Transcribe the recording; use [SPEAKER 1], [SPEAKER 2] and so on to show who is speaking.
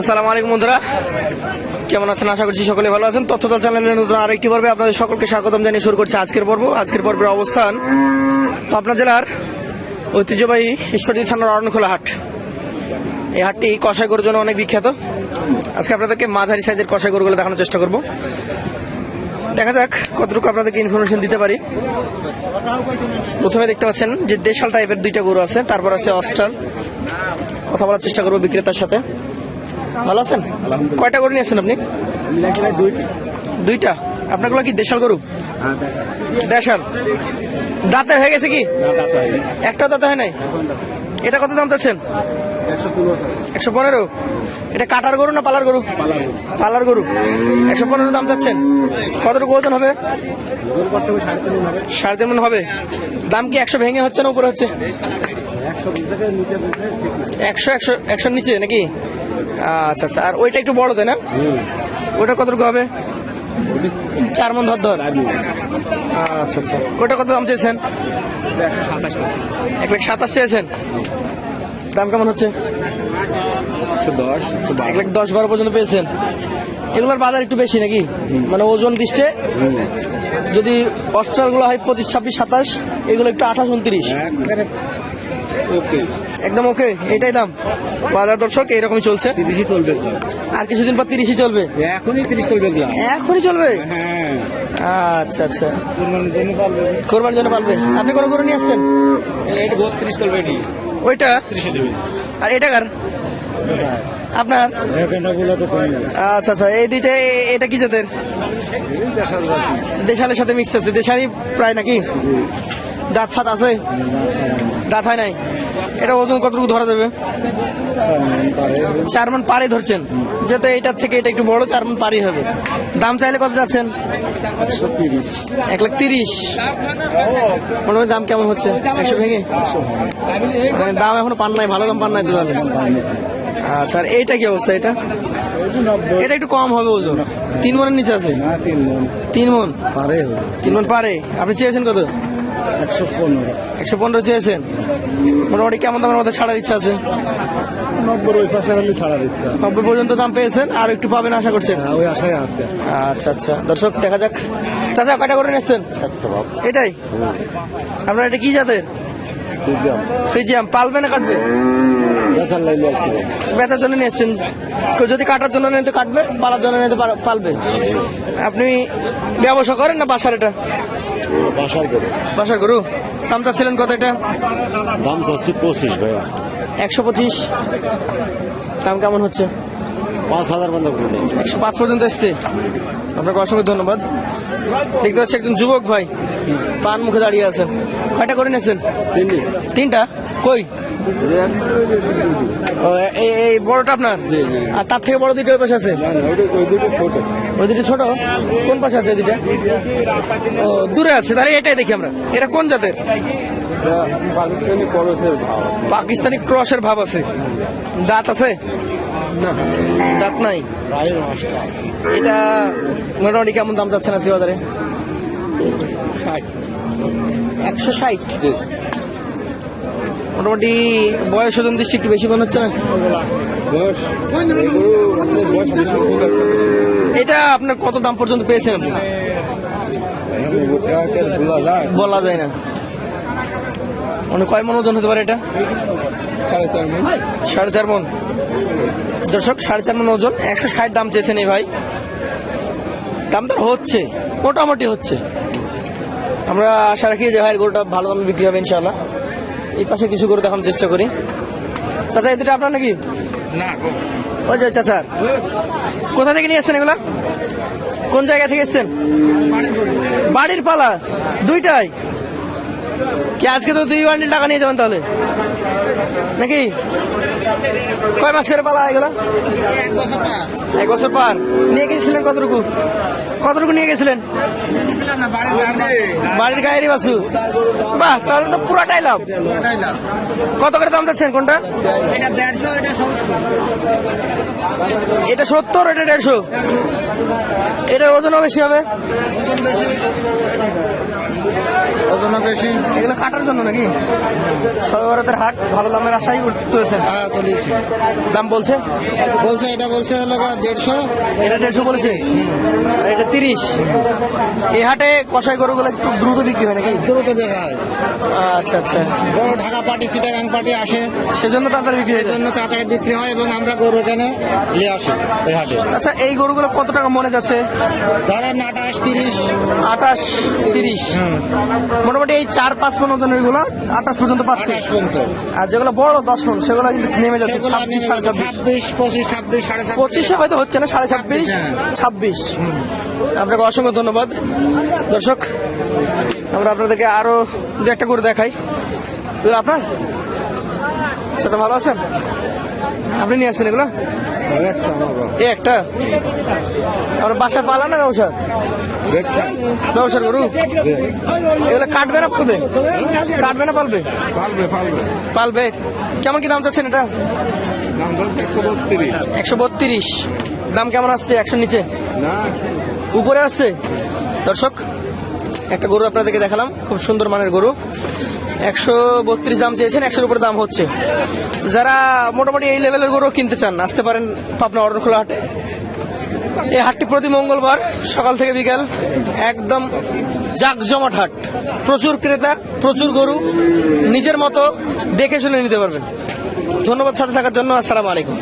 [SPEAKER 1] আসসালামু আলাইকুম বন্ধুরা। কেমন আছেন? আশা করছি সকলে ভালো আছেন। তথ্যদল চ্যানেলের নতুন আরেকটি পর্বে আপনাদের সকলকে স্বাগতম জানিয়ে শুরু করছে আজকের পর্ব। আজকের পর্বের অবস্থান পাবনা জেলার ঐতিহ্যবাহী ঈশ্বরদী থানার অরণখোলা হাট। এই হাটটি কষাই গরুর জন্য অনেক বিখ্যাত। আজকে আপনাদেরকে মাঝারি সাইজের কষাই গরুগুলো দেখানোর চেষ্টা করব। দেখা যাক কতটুকু আপনাদেরকে ইনফরমেশন দিতে পারি। প্রথমে দেখতে পাচ্ছেন যে দেশাল টাইপের দুইটা গরু আছে। তারপর আছে অস্টার কথা বলার চেষ্টা করব বিক্রেতার সাথে। ভালো আছেন? কয়টা গরু নিয়েছেন আপনি? দুইটা। আপনারগুলো কি দেশাল গরু? দেশাল। দাঁতে হয়ে গেছে কি? একটা দাঁতে হয় নাই? এটা কত দাম চাচ্ছেন? একশো পনেরো? এটা কাটার গরু না পালার গরু? পালার গরু। একশো পনেরো দাম চাচ্ছেন কতটুকু ওজন হবে? সাড়ে তিন মন হবে। দাম কি একশো ভেঙে হচ্ছে না উপরে হচ্ছে? একশো একশো একশোর নিচে নাকি? আচ্ছা আচ্ছা। আর ওইটা একটু বড় তাই না ওইটা কতটুকু হবে? চার মন ধর ধর। আচ্ছা আচ্ছা। ওটা কত দাম চেয়েছেন? এক লাখ সাতাশ চেয়েছেন। দাম কেমন হচ্ছে? এক লাখ দশ বারো পর্যন্ত পেয়েছেন। এগুলোর বাজার একটু বেশি নাকি? মানে ওজন দৃষ্টে? যদি অস্ট্রালগুলো হয় পঁচিশ ছাব্বিশ সাতাশ এগুলো একটু আঠাশ উনত্রিশ। একদম ওকে? এটাই দাম। বাজার দর্শক এইরকমই চলছে।
[SPEAKER 2] তিরিশই চলবে।
[SPEAKER 1] আর কিছুদিন পর তিরিশই চলবে?
[SPEAKER 2] এখনই তিরিশ চলবে
[SPEAKER 1] এখনই চলবে?
[SPEAKER 2] হ্যাঁ।
[SPEAKER 1] আচ্ছা আচ্ছা।
[SPEAKER 2] কুরবানির জন্য
[SPEAKER 1] পালবে। আপনি কোনো গরু নিয়ে আসছেন?
[SPEAKER 2] বত্রিশ চলবে এটি।
[SPEAKER 1] ওইটা? আর এটা কার? আপনার? আচ্ছা আচ্ছা এই দুইটা এটা কি জাতের? দেশালের সাথে মিক্স আছে। দেশালি প্রায় নাকি? দাঁত ফাত আছে? দাঁত হয় নাই? এটা ওজন কতটুকু ধরা যাবে? চার মন পারে ধরছেন। যেহেতু এইটার থেকে এটা একটু বড় চার মন পারি হবে। দাম চাইলে কত যাচ্ছেন? এক লাখ তিরিশ। মোটামুটি দাম কেমন হচ্ছে? একশো ভেঙে? মানে দাম এখনও পান নাই ভালো দাম পান নাই তাহলে। আচ্ছা এইটা কি অবস্থা এটা? এটা একটু কম হবে ওজন। তিন মনের নিচে আছে?
[SPEAKER 2] তিন মন। পারে
[SPEAKER 1] তিন মন পারে। আপনি চেয়েছেন কত?
[SPEAKER 2] একশো পনেরো।
[SPEAKER 1] একশো পনেরো চেয়েছেন। মোটামুটি কেমন দামের মধ্যে ছাড়ার ইচ্ছা আছে?
[SPEAKER 2] নব্বই ওই পাশে হলে ছাড়া দিচ্ছে।
[SPEAKER 1] নব্বই পর্যন্ত দাম পেয়েছেন আর একটু পাবেন আশা করছেন
[SPEAKER 2] হ্যাঁ ওই আশায় আছে।
[SPEAKER 1] আচ্ছা আচ্ছা। দর্শক দেখা যাক। চাচা কয়টা করে নিচ্ছেন এটাই? আপনার এটা কি জাতের? ফ্রিজিয়াম। পালবে না কাটবে?
[SPEAKER 2] বেচার
[SPEAKER 1] জন্য নিয়ে এসছেন কেউ যদি কাটার জন্য নিতে কাটবে পালার জন্য নিতে পার- পালবে। আপনি ব্যবসা করেন না বাসার এটা?
[SPEAKER 2] বাসার করে
[SPEAKER 1] বাসার গরু? দাম চাচ্ছিলেন কত এটা?
[SPEAKER 2] দাম চাচ্ছি পঁচিশ ভাইয়া।
[SPEAKER 1] একশো পঁচিশ। দাম কেমন হচ্ছে?
[SPEAKER 2] পাঁচ হাজার বন্ধ
[SPEAKER 1] একশো পাঁচ পর্যন্ত এসছে। আপনাকে অসংখ্য ধন্যবাদ। দেখতে পাচ্ছি একজন যুবক ভাই পান মুখে দাঁড়িয়ে আছেন। কয়টা করে নিয়েছেন?
[SPEAKER 2] তিনটি।
[SPEAKER 1] তিনটা? কই? এই বড়টা আপনার। আর তার থেকে বড় দুটো ওই পাশে আছে?
[SPEAKER 2] না না ওই দুটো
[SPEAKER 1] ছোট। কোন পাশে আছে দুটা ও দূরে আছে। তাহলে এটাই দেখি আমরা। এটা কোন জাতের?
[SPEAKER 2] পাকিস্তানি করসের ভাব
[SPEAKER 1] আছে। দাঁত আছে?
[SPEAKER 2] না।
[SPEAKER 1] দাঁত নাই? এটা মোটামুটি কেমন দাম যাচ্ছে আজকে বাজারে? একশো ষাট? মোটামুটি বয়স ওজন দৃষ্টি একটু বেশি মনে হচ্ছে না। এটা আপনার কত দাম পর্যন্ত পেয়েছেন বলা যায় না। মানে কয় মন ওজন হতে পারে এটা?
[SPEAKER 2] সাড়ে চার মন।
[SPEAKER 1] দর্শক, সাড়ে চার মন ওজন, একশো ষাট দাম চেয়েছেন এই ভাই। দাম তো হচ্ছে, মোটামুটি হচ্ছে। আমরা আশা রাখি যে ভাইয়ের গরুটা ভালো দামে বিক্রি হবে ইনশাল্লাহ এই পাশে কিছু করে দেখানোর চেষ্টা করি। চাচা এই দুটো আপনার নাকি?
[SPEAKER 2] না
[SPEAKER 1] ওই যে চাচা কোথা থেকে নিয়ে এসছেন এগুলা? কোন জায়গা থেকে এসছেন? বাড়ির পালা দুইটাই? কি আজকে তো দুই বান্ডিল টাকা নিয়ে যাবেন তাহলে? নাকি? কয় মাস করে পালা এগুলা? এক বছর পার। নিয়ে গেছিলেন কতটুকু? কতটুকু নিয়ে গেছিলেন? বাড়ির গায়েরই বাসু। বাহ তাহলে তো পুরাটাই লাভ। কত করে দাম যাচ্ছেন কোনটা? এটা সত্তর। এটা দেড়শো? এটার ওজনও বেশি হবে?
[SPEAKER 2] ওজন বেশি।
[SPEAKER 1] এগুলো কাটার জন্য নাকি? সর্বভারতের হাট ভালো দামের আশাই তুলেছেন
[SPEAKER 2] হ্যাঁ তুলেছি
[SPEAKER 1] দাম বলছে?
[SPEAKER 2] বলছে এটা বলছে হলো দেড়শো।
[SPEAKER 1] এটা দেড়শো বলেছে? আর এটা তিরিশ। এই হাটে কষাই গরুগুলো একটু দ্রুত বিক্রি হয় নাকি?
[SPEAKER 2] দ্রুত দেখা হয়।
[SPEAKER 1] আচ্ছা আচ্ছা।
[SPEAKER 2] বড় ঢাকা পার্টি চিটাগাং পার্টি আসে।
[SPEAKER 1] সেজন্য তাড়াতাড়ি বিক্রি হয়ে
[SPEAKER 2] জন্য তাড়াতাড়ি বিক্রি হয় এবং আমরা গরু এখানে নিয়ে আসি এই হাটে।
[SPEAKER 1] আচ্ছা এই গরুগুলো কত টাকা মনে যাচ্ছে?
[SPEAKER 2] ধরেন আঠাশ তিরিশ।
[SPEAKER 1] আঠাশ তিরিশ। মোটামুটি এই চার পাঁচ মন ওজনেরগুলো আঠাশ পর্যন্ত পাচ্ছে। আর যেগুলো বড় দশ মন সেগুলো কিন্তু নেমে যাচ্ছে ছাব্বিশ সাড়ে ছাব্বিশ।
[SPEAKER 2] পঁচিশ ছাব্বিশ সাড়ে
[SPEAKER 1] পঁচিশে হয়তো হচ্ছে না সাড়ে ছাব্বিশ
[SPEAKER 2] হ্যাঁ।
[SPEAKER 1] ছাব্বিশ। আপনাকে অসংখ্য ধন্যবাদ। দর্শক আমরা আপনাদেরকে আরও দু একটা করে দেখাই এগুলো আপনার সেটা ভালো আছেন? আপনি নিয়ে আসছেন এগুলো?
[SPEAKER 2] একটা?
[SPEAKER 1] আর পালা না ব্যবসা? গরু? এগুলো কাটবে না পালবে কাটবে না পালবে?
[SPEAKER 2] পালবে
[SPEAKER 1] কেমন কি দাম চাচ্ছেন এটা?
[SPEAKER 2] একশো বত্রিশ।
[SPEAKER 1] দাম কেমন আসছে একশো নিচে? উপরে আসছে? দর্শক একটা গরু আপনাদেরকে দেখালাম। খুব সুন্দর মানের গরু। একশো বত্রিশ দাম চেয়েছেন, একশোর উপরে দাম হচ্ছে। যারা মোটামুটি এই লেভেলের গরু কিনতে চান, আসতে পারেন পাবনা অরণখোলা হাটে। এই হাটটি প্রতি মঙ্গলবার সকাল থেকে বিকাল একদম জাকজমাট হাট। প্রচুর ক্রেতা, প্রচুর গরু, নিজের মতো দেখে শুনে নিতে পারবেন। ধন্যবাদ সাথে থাকার জন্য, আসসালামু আলাইকুম।